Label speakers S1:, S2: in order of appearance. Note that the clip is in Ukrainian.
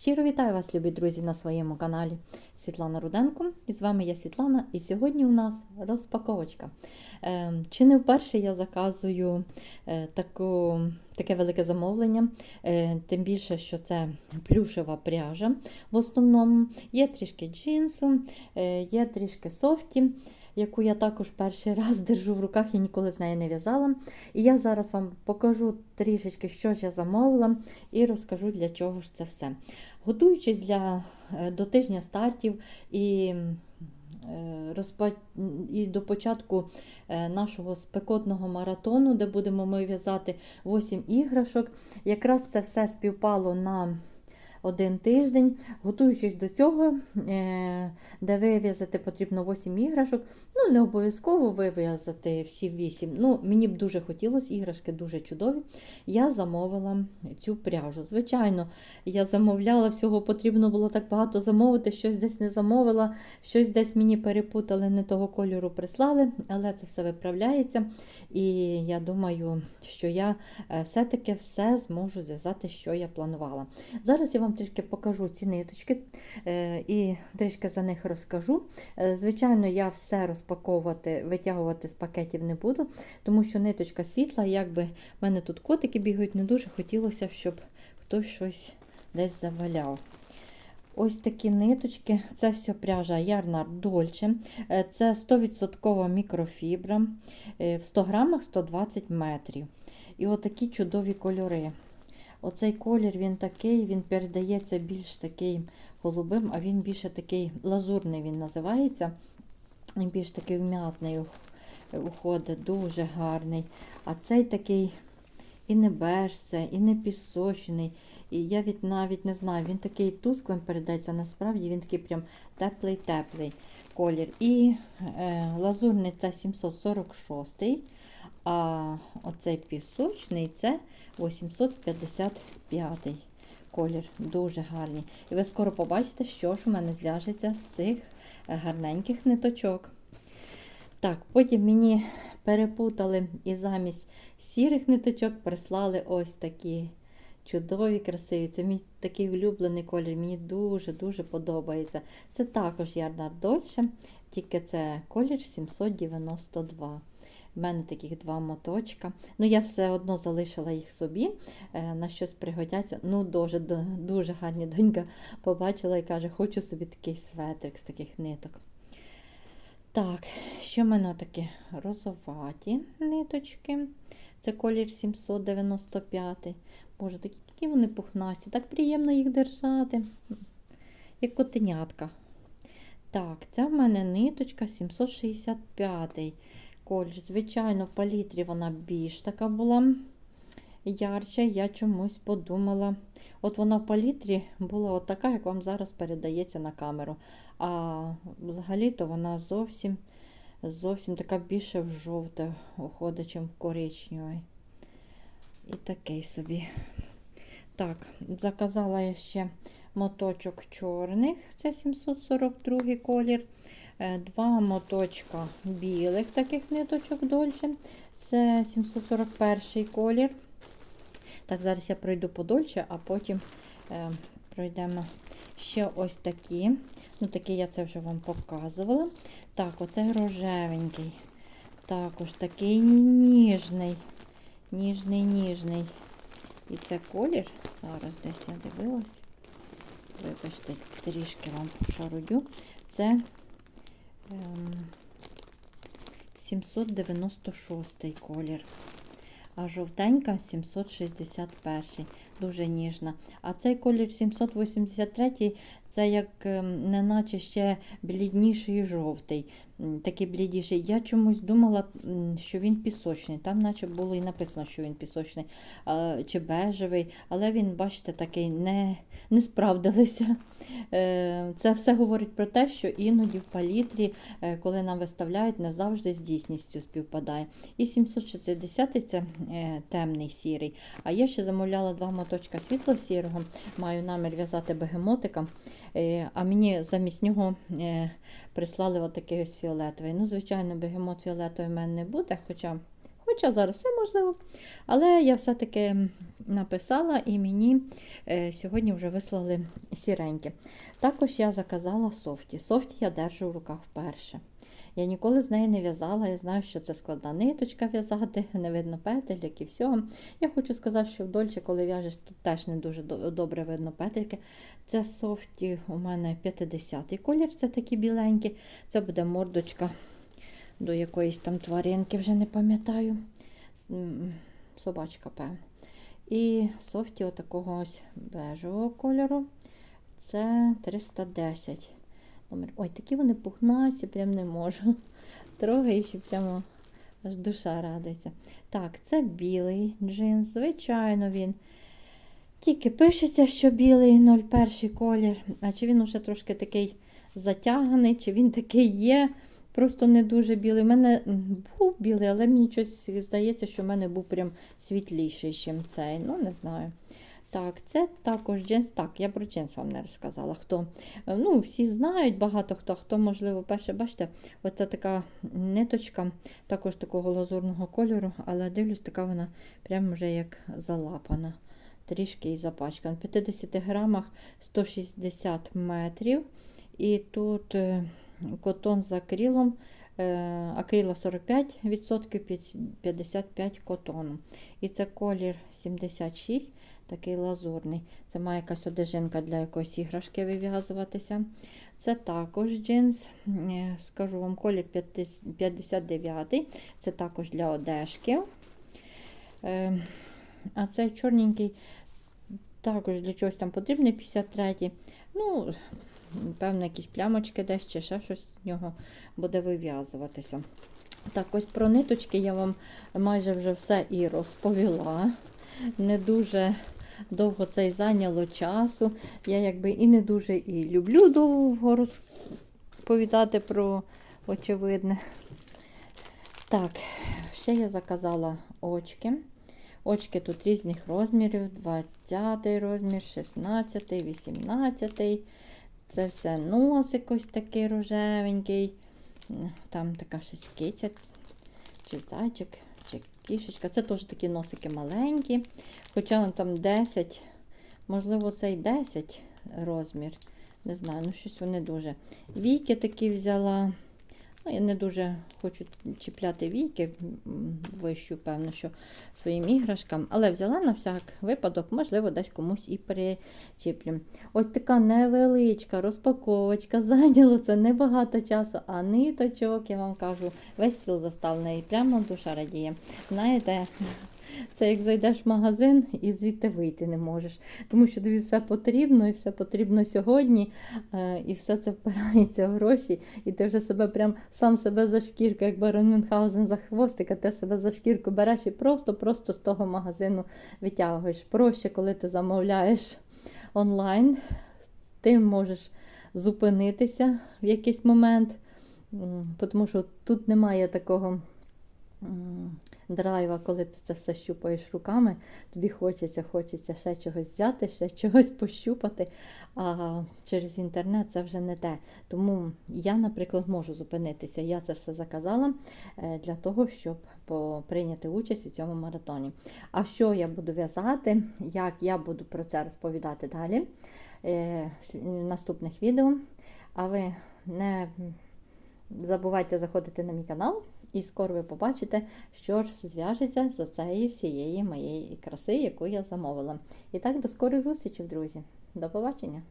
S1: Щиро вітаю вас, любі друзі, на своєму каналі Світлана Руденко. І з вами я Світлана, і сьогодні у нас розпаковочка. Е, Чи не вперше я заказую е, таку, таке велике замовлення, Е, тим більше, що це плюшева пряжа в основному. Є трішки джинсу, е, є трішки софті. Яку я також перший раз держу в руках і ніколи з неї не в'язала. І я зараз вам покажу трішечки, що ж я замовила, і розкажу, для чого ж це все. Готуючись для, е, до тижня стартів і, е, і до початку е, нашого спекотного маратону, де будемо ми в'язати 8 іграшок, якраз це все співпало на один тиждень. Готуючись до цього, е, де вив'язати потрібно 8 іграшок. Ну, не обов'язково вив'язати всі 8. Ну, мені б дуже хотілося, іграшки дуже чудові. Я замовила цю пряжу. Звичайно, я замовляла, всього потрібно було так багато замовити, щось десь не замовила, щось десь мені перепутали, не того кольору прислали, але це все виправляється. І я думаю, що я е, все-таки все зможу зв'язати, що я планувала. Зараз я вам трішки покажу ці ниточки е, і трішки за них розкажу. Е, Звичайно, я все розпаковувати, витягувати з пакетів не буду, тому що ниточка світла, якби в мене тут котики бігають, не дуже хотілося щоб хтось щось десь заваляв. Ось такі ниточки, це все пряжа Ярнар Дольче. Е, Це 100% мікрофібра, в 100 грамах 120 метрів. І отакі чудові кольори. Оцей колір він такий, він передається більш такий голубим, а він більше такий лазурний він називається. Він більш такий вм'ятний уходить, дуже гарний. А цей такий і не це, і не пісочний. І я від, навіть не знаю, він такий тусклим передається, насправді він такий прям теплий-теплий колір. І е, лазурний це 746 а оцей пісочний це 855 колір. Дуже гарний. І ви скоро побачите, що ж у мене зв'яжеться з цих гарненьких ниточок. Так, потім мені перепутали і замість сірих ниточок прислали ось такі чудові, красиві. Це мій такий улюблений колір. Мені дуже-дуже подобається. Це також Ярнар Дольше, тільки це колір 792. У мене таких два моточка. Ну, я все одно залишила їх собі, е, на щось пригодяться. Ну, дуже дуже гарні донька побачила і каже, хочу собі такий светрик з таких ниток. Так, що в мене такі розоваті ниточки. Це колір 795. Боже, такі, такі вони пухнасті, так приємно їх держати, як котенятка. Так, це в мене ниточка 765 колір. Звичайно, в палітрі вона більш така була ярча. Я чомусь подумала. От вона в палітрі була така, як вам зараз передається на камеру. А взагалі-то вона зовсім зовсім така більше в жовте уходить, чим в коричневий. І такий собі. Так, заказала я ще моточок чорних, це 742 колір. Е, Два моточка білих таких ниточок дольше. Це 741 колір. Так, зараз я пройду подольше, а потім е, пройдемо ще ось такі. Ну, такі я це вже вам показувала. Так, оце рожевенький. Також такий ніжний. Ніжний, ніжний. І це колір. Зараз десь я дивилась. Вибачте, трішки вам пошарудю. Це 796 колір. А жовтенька 761, дуже ніжна. А цей колір 783 це як ем, неначе ще блідніший жовтий, такий блідіший. Я чомусь думала, що він пісочний. Там, наче було і написано, що він пісочний чи бежевий, але він, бачите, такий не не справдилися. Е, це все говорить про те, що іноді в палітрі, е, коли нам виставляють, не завжди з дійсністю співпадає. І 760 це е, темний сірий. А я ще замовляла два моточка світло-сірого, маю намір в'язати бегемотика. А мені замість нього прислали отакий ось фіолетовий. Ну, звичайно, бегемот фіолетовий в мене не буде, хоча Хоча зараз все можливо. Але я все-таки написала і мені е, сьогодні вже вислали сіренькі. Також я заказала софті. Софті я держу в руках вперше. Я ніколи з неї не в'язала. Я знаю, що це складна ниточка в'язати, не видно петельок і всього. Я хочу сказати, що в дольче, коли в'яжеш, тут теж не дуже добре видно петельки. Це софті у мене 50-й колір, це такі біленькі. Це буде мордочка до якоїсь там тваринки, вже не пам'ятаю. Собачка, певно. І софті отакого ось бежевого кольору. Це 310 номер. Ой, такі вони пухнасті, прям не можу. Трогаєш і прямо аж душа радується. Так, це білий джинс. Звичайно, він. Тільки пишеться, що білий 01 колір. А чи він уже трошки такий затяганий, чи він такий є. Просто не дуже білий. У мене був білий, але мені щось здається, що в мене був прям світліший, ніж цей. Ну, не знаю. Так, це також джинс. Так, я про джинс вам не розказала. Хто, е, ну, всі знають, багато хто, хто, можливо, перше, бачите, оця така ниточка, також такого лазурного кольору, але дивлюсь, така вона прям вже як залапана. Трішки і запачкана. В 50 грамах 160 метрів. І тут е, котон з акрилом. е, Акрила 45%, п'ять- 55 котону. І це колір 76, такий лазурний. Це має якась одежинка для якоїсь іграшки вив'язуватися. Це також джинс. е, Скажу вам, колір 59. Це також для одежки. Е, А цей чорненький також для чогось там потрібний 53. Ну, певно, якісь плямочки десь чи ще щось з нього буде вив'язуватися. Так, ось про ниточки я вам майже вже все і розповіла. Не дуже довго це й зайняло часу. Я якби і не дуже і люблю довго розповідати про очевидне. Так, ще я заказала очки. Очки тут різних розмірів: 20 розмір, 16, 18. Це все носик ось такий рожевенький. Там така щось киця, чи зайчик, чи кішечка. Це теж такі носики маленькі. Хоча там 10, можливо, це й 10 розмір. Не знаю, ну щось вони дуже. Віки такі взяла. Ну, я не дуже хочу чіпляти віки, вищу, певно, що своїм іграшкам, але взяла на всяк випадок, можливо, десь комусь і причіплю. Ось така невеличка розпаковочка. Зайняло це небагато часу, а ниточок, я вам кажу, весь сіл заставлений, прямо душа радіє. Знаєте, це як зайдеш в магазин і звідти вийти не можеш. Тому що тобі все потрібно, і все потрібно сьогодні, е, і все це впирається в гроші, і ти вже себе прям сам себе за шкірку, як барон Мюнхгаузен за хвостика, ти себе за шкірку береш і просто-просто з того магазину витягуєш. Проще, коли ти замовляєш онлайн, ти можеш зупинитися в якийсь момент, тому що тут немає такого драйва, коли ти це все щупаєш руками. Тобі хочеться, хочеться ще чогось взяти, ще чогось пощупати. А через інтернет це вже не те. Тому я, наприклад, можу зупинитися. Я це все заказала е, для того, щоб прийняти участь у цьому маратоні. А що я буду в'язати, як я буду про це розповідати далі е, в наступних відео. А ви не забувайте заходити на мій канал, і скоро ви побачите, що ж зв'яжеться з цієї всієї моєї краси, яку я замовила. І так, до скорих зустрічей, друзі. До побачення!